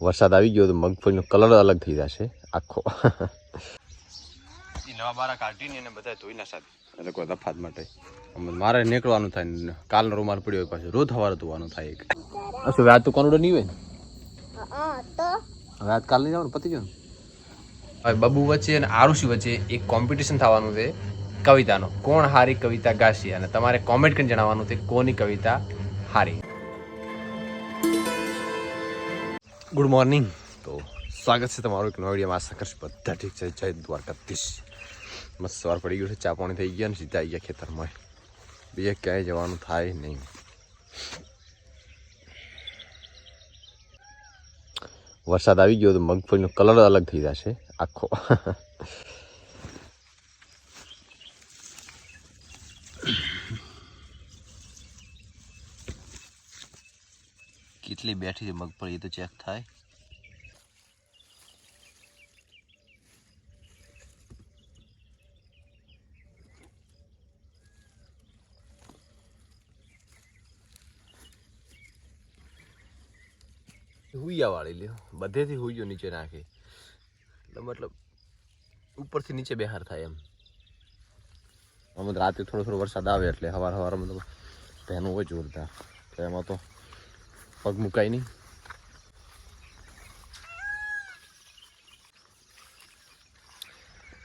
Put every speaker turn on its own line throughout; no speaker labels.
વરસાદ આવી ગયો તો મગફળીનો કલર અલગ થઈ જશે. આખો. નવા બારા કાઢીને એને બધા ધોઈ ના સાથે એટલે કોઈ તફાત માટે. મારે નીકળવાનું થાય કાલનો રૂમાલ પડ્યો હોય પાછું. રોજ સવારે ધોવાનું થાય એક. શું વ્યાજ તો કોનડો નહીં હોય ને?
તો?
હવે આજ કાલ નહીં જવાનું પતી ગયું હવે બબુ વચ્ચે અને આરુષી વચ્ચે એક કોમ્પિટિશન થવાનું છે કવિતાનો. કોણ હારી કવિતા ગાશે? અને તમારે કોમેન્ટ કરીને જણાવવાનું છે કોની કવિતા હારી. ગુડ મોર્નિંગ તો સ્વાગત છે તમારું એક નવા વિડીયોમાં. આશા બધા ઠીક છે. જય દ્વારકાધીશ. મસ્ત સવાર પડી ગયું છે. ચા પાણી થઈ ગયા ને સીધા આવી ગયા ખેતરમાં. બીજે ક્યાંય જવાનું થાય નહીં. વરસાદ આવી ગયો તો મગફળીનો કલર અલગ થઈ જશે. આખો. કેટલી બેઠી છે મગફળી એ તો ચેક થાય. હુઈયા વાળી લ્યો, બધેથી હુઈયો નીચે નાખે. મતલબ ઉપરથી નીચે બેહાર થાય એમ. આમ રાતે થોડો થોડો વરસાદ આવે એટલે સવાર સવારમાં તો તેનું હોય જોરદાર. તો એમાં તો પગ મુકાય નહીં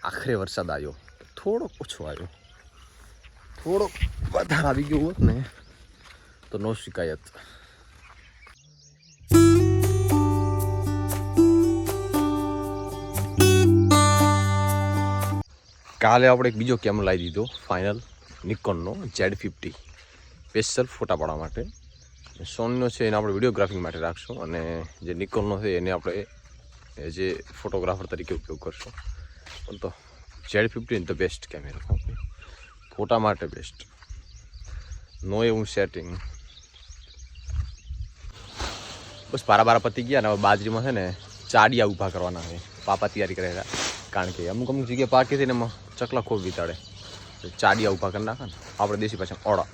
આખરે વરસાદ આવ્યો. થોડોક ઓછો આવ્યો. થોડોક વધારે આવી ગયો હોત ને, તો નો શિકાયત. કાલે આપણે એક બીજો કેમેરો લાવી દીધો ફાઇનલ નિકોનનો જેડ ફિફ્ટી સ્પેશિયલ ફોટા પાડવા માટે. સોનીનો છે એને આપણે વિડીયોગ્રાફિંગ માટે રાખશું અને જે નિકોલનો છે એને આપણે જે ફોટોગ્રાફર તરીકે ઉપયોગ કરશું પણ તો ઝેડ ફિફ્ટી ધ બેસ્ટ કેમેરો ફોટા માટે બેસ્ટ નો એવું સેટિંગ બસ પારા બારા પતી ગયા ને હવે બાજરીમાં છે ને ચાડિયા ઊભા કરવાના છે પાપા તૈયારી કરેલા કારણ કે અમુક અમુક જગ્યાએ પાકી થઈને ચકલા ખૂબ વિતાડે ચાડિયા ઊભા કરી નાખે ને આપણે દેશી પાછા ઓળા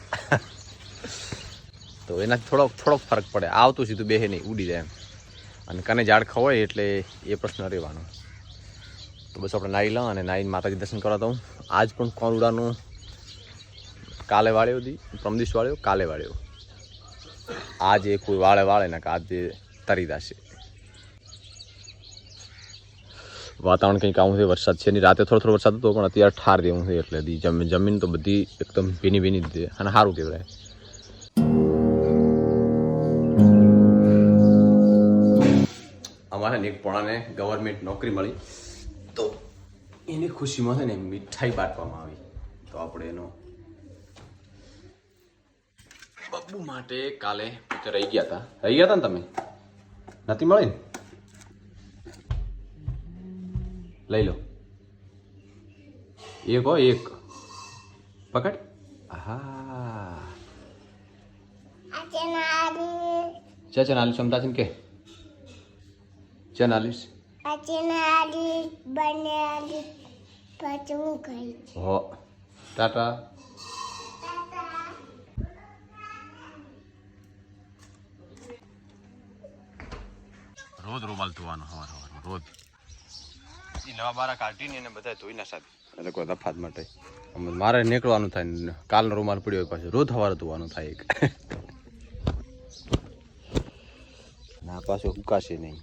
તો એનાથી થોડોક થોડોક ફરક પડે. આવતું સીધું બેહે નહીં, ઉડી જાય એમ. અને કને ઝાડખા હોય એટલે એ પ્રશ્ન રહેવાનો. તો બસ આપણે નાહી લઉં અને નાહીને માતાજી દર્શન કરાવતા હું આજ પણ કોરુડાનું કાલે વાળ્યો હતી પ્રમદીશ વાળ્યો કાલે વાળ્યો આજે કોઈ વાળે વાળે ને આજે તરી દાશે. વાતાવરણ કંઈક આવું છે, વરસાદ છે નહીં. રાતે થોડો થોડો વરસાદ હતો, પણ અત્યારે ઠાર દેવું છે એટલે જમીન તો બધી એકદમ ભીની ભીની દીધી અને સારું કહેવાય. અમારે ને એક પોણાને ગવર્મેન્ટ નોકરી મળી. તો એની ખુશીમાં છે ને મીઠાઈ બાંટવામાં આવી. તો આપણે એનો બબ્બુ માટે કાલે રહી ગયા હતા. રહી ગયા હતા ને તમે? નથી મળી ને? લઈ લો. એક હો એક. પકડ. હા
આજે નારી
ચા ચા નાલીશ સમતા છે ને કે? ચા નાલીશ
આજે નારી બનાલી પછી હું ગઈ
હો ટાટા. રોજ રૂમાલ ધોવાનો હવાર હવારમાં રોજ. એ નવા બારા કાઢીને એને બધા ધોઈ ના સાથે એટલે કોઈ તફાત માટે. મારે નીકળવાનું થાય ને કાલનો રૂમાલ પડ્યો પાછું રોજ હવારે ધોવાનું થાય એક. ના પાછું ઉકાશે નહીં.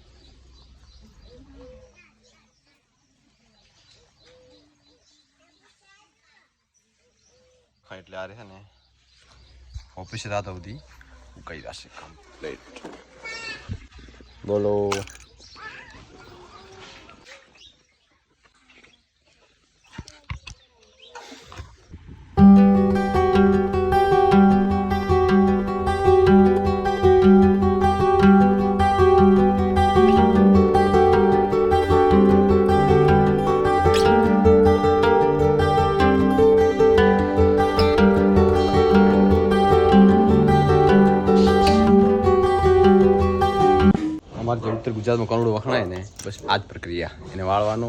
હા એટલે આ રહે ને ઓફિસે રાત સુધી ઉકાઈ જશે કમ્પ્લીટ બોલો. ગુજરાતમાં કરોડો વખણાય ને? બસ આ જ પ્રક્રિયા. એને વાળવાનો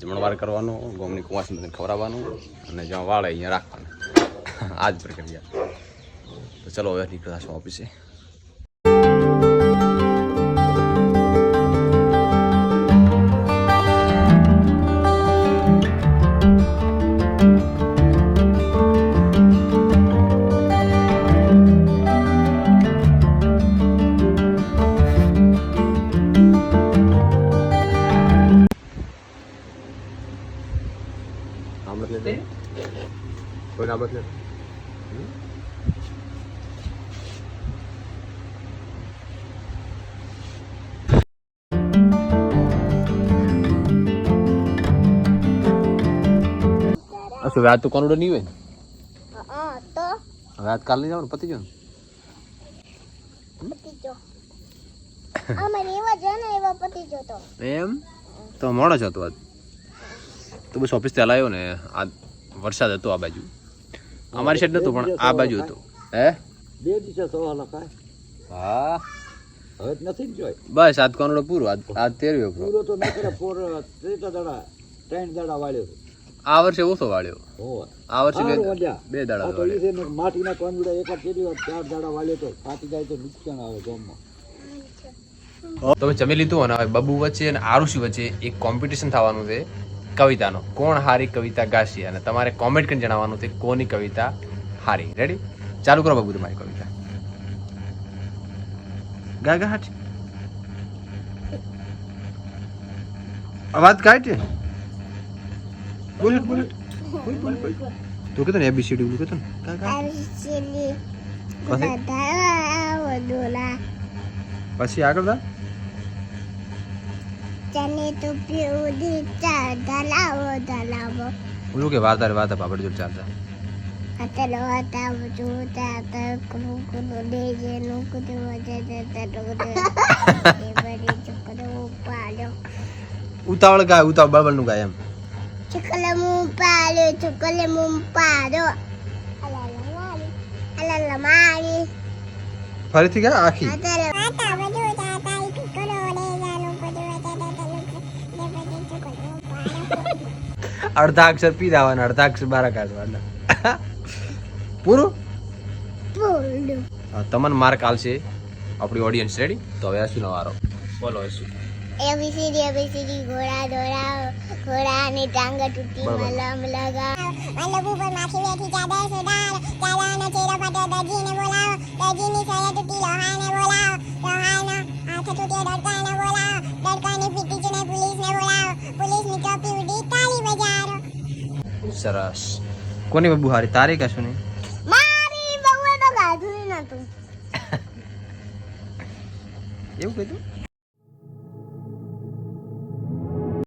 જમણવાર કરવાનો ગોમની કુવાસી બધાને ખવડાવવાનું અને જ્યાં વાળે અહીંયા રાખવાનું. આ જ પ્રક્રિયા. તો ચલો હવે નીકળતા છું ઓફિસે. કોઈને આ બસ અચ્છા હવે આજ તો કોનુડો નહીં હોય ને? હવે આજ કાલ નહીં જવાનું પતી જવાનું
ને
એમ? તો મોડો જ હતો આજ. તો બસ ઓફિસથી હલાયો ને આ વરસાદ હતો આ બાજુ. અમારી સાઈડ નતો પણ આ બાજુ હતો. હે?
બે દિવસે સવા લખાય
હા.
હવે નથી જોઈ?
બસ આજ કોનુડો પૂરો આજ તેરવ્યો પૂરો.
તો ન કરે પોર ત્રીજા દાડા ત્રણ દાડા વાળ્યો.
આ વર્ષે ઓછો વાળ્યો.
હોય
આ વર્ષે બે દાડા વાળ્યો.
માટીના કોનડા એકાદ કેટલી વાર ચાર દાડા વાળ્યો તો ફાટી જાય તો નુકસાન આવે ગામમાં.
તમે જમી લીધું અને હવે બબુ વચ્ચે અને આરુષી વચ્ચે એક કોમ્પિટિશન થવાનું છે. કવિતાનો. કોણ હારી કવિતા ગાશી? અને તમારે કોમેન્ટ કરીને જણાવવાનું છે કોની કવિતા હારી. રેડી ચાલુ કરો બબુ તમારી કવિતા. ગા ગા અવાજ કાઢ બોલ બોલ બોલ બોલ. બોલ તું કહેતો ને એબીસીડી બોલ કેતો ને? ગા ગા પછી? પછી આગળ દા
ચને તો ચા
કે વાર્તા વાર્તા પાપડ જો ચાલતા.
અતલો હતા જોતા હતા કુલુ કુલુ દેજે નું કુદુ વજે તે તે એ બડી ચકડો પાડો
ઉતાવળ ગાય ઉતાવળ બળબળનું ગાય એમ.
ચકલે મું પાડો ચકલે મું પાડો અલા મારી અલા લમાડી
ફરીથી ગા આખી? અડધા અક્ષર પી દેવાના અડધા અક્ષર બારા કાઢવાના. પૂરું? તમને માર્ક આવશે આપણી ઓડિયન્સ રેડી તો હવે હસુ નવારો બોલો શું
એબીસીડી એબીસીડી ઘોડા દોડા ઘોડાની ટાંગ તૂટી. મલમ લગા મલબ ઉપર માખી બેઠી ચાદર સુધાર. ચાદરનો ચેરો પાટો દરજીને બોલાવો. દરજીની સળિયા તૂટી લોહાને બોલાવો. લોહાનો હાથ તૂટ્યો દડકાને બોલાવો. દડકાની પીટી
સરસ. કોની બબુ હારી? તારી કશું નહીં
મારી બહુએ તો ગાધું નતું
એવું કીધું?